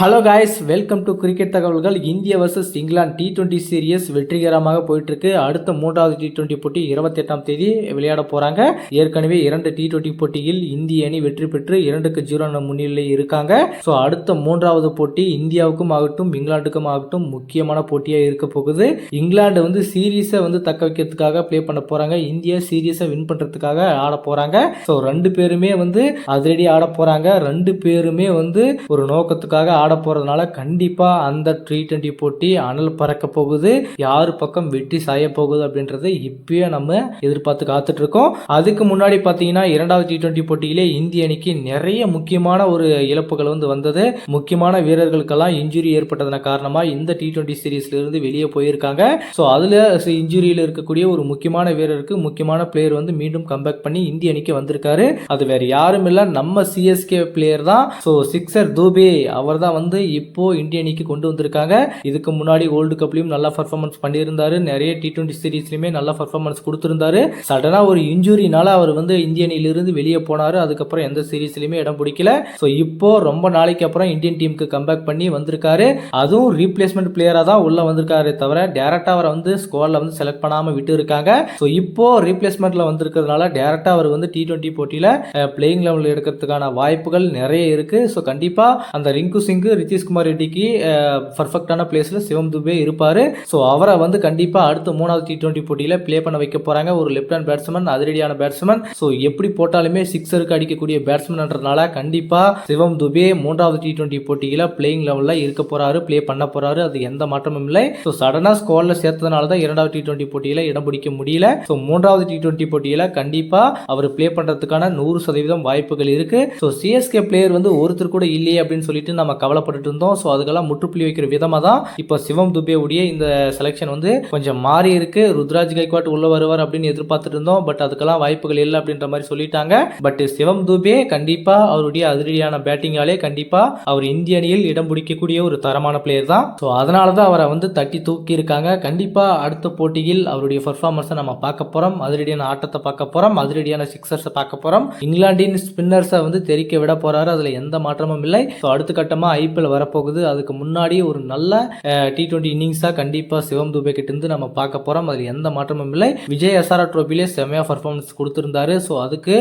Hello guys welcome to cricket தகவல்கள் இந்திய versus England T twenty series வெற்றிகரமாக போயிட்டுருக்கு. அடுத்த மூன்றாவது டி டுவெண்ட்டி போட்டி இருபத்தி எட்டாம் தேதி விளையாட போகிறாங்க ஏற்கனவே இரண்டு டி டுவெண்ட்டி போட்டியில் இந்திய அணி வெற்றி பெற்று இரண்டுக்கு ஜீரோ முன்னிலை இருக்காங்க. ஸோ அடுத்த மூன்றாவது போட்டி இந்தியாவுக்கும் ஆகட்டும் இங்கிலாந்துக்கும் ஆகட்டும் முக்கியமான போட்டியாக இருக்க போகுது. இங்கிலாந்து வந்து சீரீஸை வந்து தக்க வைக்கிறதுக்காக ப்ளே பண்ண போகிறாங்க இந்தியா சீரீஸை வின் பண்ணுறதுக்காக ஆட போகிறாங்க ஸோ ரெண்டு பேருமே வந்து அதிரடி ஆட போகிறாங்க ரெண்டு பேருமே வந்து ஒரு நோக்கத்துக்காக ஆட போகிறதுனால கண்டிப்பாக அந்த டி டுவெண்ட்டி போட்டி அனல் பறக்க போகுது. யார் பக்கம் வெற்றி சாய போகுது அப்படின்றத இப்பயே நம்ம எதிர்பார்த்து காத்துட்டு இருக்கோம் அதுக்கு முன்னாடி பார்த்தீங்கன்னா இரண்டாவது டி ட்வெண்ட்டி போட்டியிலே இந்திய அணிக்கு நிறைய முக்கியமான ஒரு இழப்புகள் வந்து வந்தது. முக்கியமான வீரர்களுக்கெல்லாம் இன்ஜுரி ஏற்பட்டதன காரணமாக இந்த டி ட்வெண்ட்டி சீரீஸ்ல இருந்து வெளியே போயிருக்காங்க. ஸோ அதில் இன்ஜுரியில் இருக்கக்கூடிய ஒரு முக்கியமான வீரருக்கு முக்கியமான பிளேயர் வந்து மீண்டும் கம்பேக் பண்ணி இந்திய அணிக்கு வந்திருக்காரு. அது வேற யாரும் இல்லை நம்ம சிஎஸ்கே பிளேயர் தான். ஸோ சிக்ஸர் தூபே அவர் தான் வந்து இப்போ இந்திய அணிக்கு கொண்டு வந்திருக்காங்க. இதுக்கு முன்னாடி வேர்ல்டு கப்லயும் நல்லா பர்ஃபார்மன்ஸ் பண்ணியிருந்தாரு. நிறைய டி டுவெண்ட்டி சீரீஸ்லயுமே நல்லா பர்ஃபார்மன்ஸ் கொடுத்துருந்தாரு. சடனா ஒரு இன்ஜுரினால அவர் வந்து இந்திய அணியிலிருந்து வெளியே போனாரு. அதுக்கப்புறம் எந்த சீரீஸ்லயுமே இடம் பிடிக்கல. ஸோ இப்போ ரொம்ப நாளைக்கு அப்புறம் இந்தியன் டீமுக்கு கம்பேக் பண்ணி வந்திருக்காரு. அதுவும் ரீப்ளேஸ்மெண்ட் பிளேயரா தான் உள்ள வந்திருக்காரு தவிர டேரக்டா அவரை வந்து ஸ்குவாட்ல வந்து செலக்ட் பண்ணாம விட்டு இருக்காங்க ஸோ இப்போ ரீப்ளேஸ்மெண்ட்ல வந்திருக்கிறதுனால டேரக்டா அவர் வந்து டி டுவெண்ட்டி போட்டியில பிளேயிங் லெவலில் எடுக்கிறதுக்கான வாய்ப்புகள் நிறைய இருக்கு. ஸோ கண்டிப்பா அந்த ரிங்கு சிங் சிங்கு ரித்தீஷ்குமார் ரெட்டிக்கு பர்ஃபெக்டான பிளேஸில் சிவம் துபே இருப்பார். ஸோ அவரை வந்து கண்டிப்பாக அடுத்த மூணாவது டி டுவெண்ட்டி போட்டியில் ப்ளே பண்ண வைக்க போகிறாங்க ஒரு லெஃப்ட் ஹேண்ட் பேட்ஸ்மேன் அதிரடியான பேட்ஸ்மேன் ஸோ எப்படி போட்டாலுமே சிக்ஸருக்கு அடிக்கக்கூடிய பேட்ஸ்மேன்ன்றதுனால கண்டிப்பாக சிவம் துபே மூன்றாவது டி டுவெண்ட்டி போட்டியில் பிளேயிங் லெவலில் இருக்க போகிறாரு ப்ளே பண்ண போகிறாரு அது எந்த மாற்றமும் இல்லை. ஸோ சடனாக ஸ்கோரில் சேர்த்ததுனால தான் இரண்டாவது டி டுவெண்ட்டி போட்டியில் இடம் பிடிக்க முடியல. ஸோ மூன்றாவது டி டுவெண்ட்டி போட்டியில் கண்டிப்பாக அவர் ப்ளே பண்ணுறதுக்கான நூறு சதவீதம் வாய்ப்புகள் இருக்குது ஸோ சிஎஸ்கே பிளேயர் வந்து ஒருத்தர் கூட இல்லையே அப்படின்னு சொல்லிட்டு நம்ம கவலைப்பட்டு இருந்தோம். ஸோ அதுக்கெல்லாம் முற்றுப்புள்ளி வைக்கிற விதமாக தான் இப்போ சிவம் துபேவுடைய இந்த செலெக்ஷன் வந்து கொஞ்சம் மாறி இருக்கு. ருத்ராஜ் கைக்வாட் உள்ள வருவார் அப்படின்னு எதிர்பார்த்துட்டு இருந்தோம். பட் அதுக்கெல்லாம் வாய்ப்புகள் இல்லை அப்படின்ற மாதிரி சொல்லிட்டாங்க. பட் சிவம் துபே கண்டிப்பா அவருடைய அதிரடியான பேட்டிங்காலே கண்டிப்பா அவர் இந்திய அணியில் இடம் பிடிக்கக்கூடிய ஒரு தரமான பிளேயர் தான். ஸோ அதனால தான் அவரை வந்து தட்டி தூக்கி இருக்காங்க கண்டிப்பா அடுத்த போட்டியில் அவருடைய பர்ஃபார்மன்ஸை நம்ம பார்க்க போறோம். அதிரடியான ஆட்டத்தை பார்க்க போறோம். அதிரடியான சிக்ஸர்ஸை பார்க்க போறோம். இங்கிலாந்தின் ஸ்பின்னர்ஸை வந்து தெரிக்க விட போறாரு. அதுல எந்த மாற்றமும் இல்லை. ஸோ அடுத்த கட்டமா ஐபிஎல் வரப்போகுது. அதுக்கு முன்னாடி ஒரு நல்ல டி டுவெண்ட்டி இன்னிங்ஸாக கண்டிப்பாக சிவம் துபே கிட்டேருந்து நம்ம பார்க்க போகிறோம் அதில் எந்த மாற்றமும் இல்லை. விஜய் எஸ்ஆர்ஆர் ட்ரோஃபிலே செம்மையாக பர்ஃபார்மன்ஸ் கொடுத்துருந்தாரு. ஸோ அதுக்கு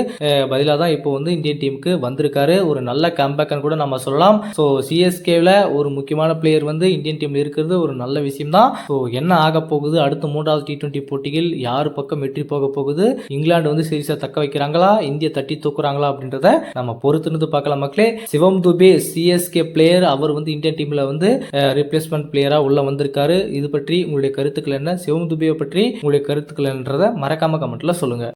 பதிலாக தான் இப்போ வந்து இந்தியன் டீமுக்கு வந்திருக்காரு. ஒரு நல்ல கம்பேக்னு கூட நம்ம சொல்லலாம். ஸோ சிஎஸ்கேவில் ஒரு முக்கியமான பிளேயர் வந்து இந்தியன் டீமில் இருக்கிறது ஒரு நல்ல விஷயம் தான். ஸோ என்ன ஆக போகுது? அடுத்த மூன்றாவது டி டுவெண்ட்டி போட்டியில் யார் பக்கம் வெற்றி போக போகுது? இங்கிலாந்து வந்து சீரியஸாக தக்க வைக்கிறாங்களா? இந்திய தட்டி தூக்குறாங்களா அப்படின்றத நம்ம பொறுத்திருந்து பார்க்கலாம் மக்களே. சிவம் துபே சிஎஸ்கே பிளேயர் அவர் வந்து இந்தியன் டீமில் வந்து ரிப்ளேஸ்மெண்ட் பிளேயராக உள்ளே வந்திருக்காரு. இது பற்றி உங்களுடைய கருத்துக்கள் என்ன? சிவம் துபியை பற்றி உங்களுடைய கருத்துக்கள் என்றதை மறக்காமல் கமெண்ட்டில் சொல்லுங்கள்